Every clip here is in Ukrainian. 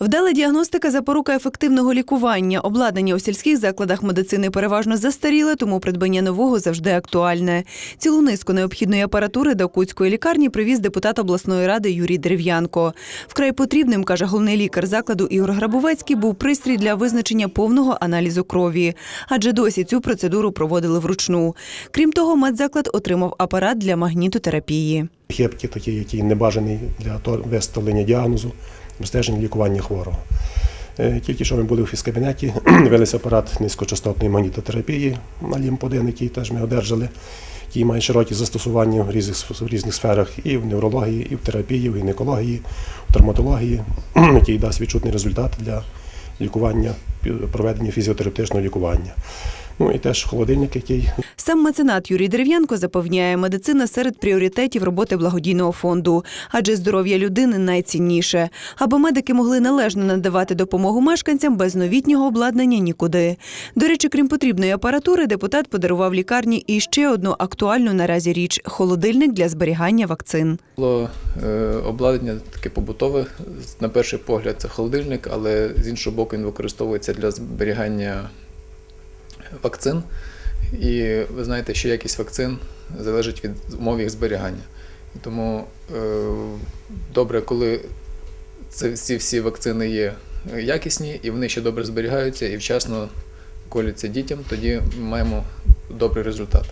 Вдала діагностика запорука ефективного лікування. Обладнання у сільських закладах медицини переважно застаріле, тому придбання нового завжди актуальне. Цілу низку необхідної апаратури до Куцької лікарні привіз депутат обласної ради Юрій Дерев'янко. Вкрай потрібним, каже головний лікар закладу Ігор Грабовецький, був пристрій для визначення повного аналізу крові, адже досі цю процедуру проводили вручну. Крім того, медзаклад отримав апарат для магнітотерапії. Хепті такий, який не бажаний для виставлення діагнозу, обстеження лікування хворого. Е, Тільки що ми були в фізкабінеті, вилися апарат низькочастотної магнітотерапії на лімп-1, який теж ми одержали, який має широкі застосування в різних, в різних сферах і в неврології, і в терапії, в гінекології, в травматології, який дасть відчутний результат для лікування, проведення фізіотерапевтичного лікування. Ну і теж холодильник, який Сам меценат Юрій Дерев'янко запевняє, медицина серед пріоритетів роботи благодійного фонду, адже здоров'я людини найцінніше. Аби медики могли належно надавати допомогу мешканцям без новітнього обладнання нікуди. До речі, крім потрібної апаратури, депутат подарував лікарні і ще одну актуальну наразі річ холодильник для зберігання вакцин. Було е, обладнання таке побутове. На перший погляд це холодильник, але з іншого боку він використовується для зберігання вакцин. І ви знаєте, що якість вакцин залежить від умов їх зберігання. І Тому е, добре, коли це, ці всі вакцини є якісні і вони ще добре зберігаються і вчасно коляться дітям, тоді ми маємо добрий результат.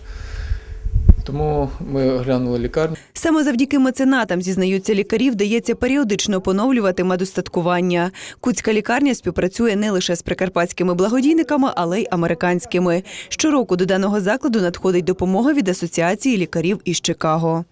Тому ми оглянули лікарню. Саме завдяки меценатам, зізнаються лікарі, вдається періодично поновлювати медостаткування. Куцька лікарня співпрацює не лише з прикарпатськими благодійниками, але й американськими. Щороку до даного закладу надходить допомога від асоціації лікарів із Чикаго.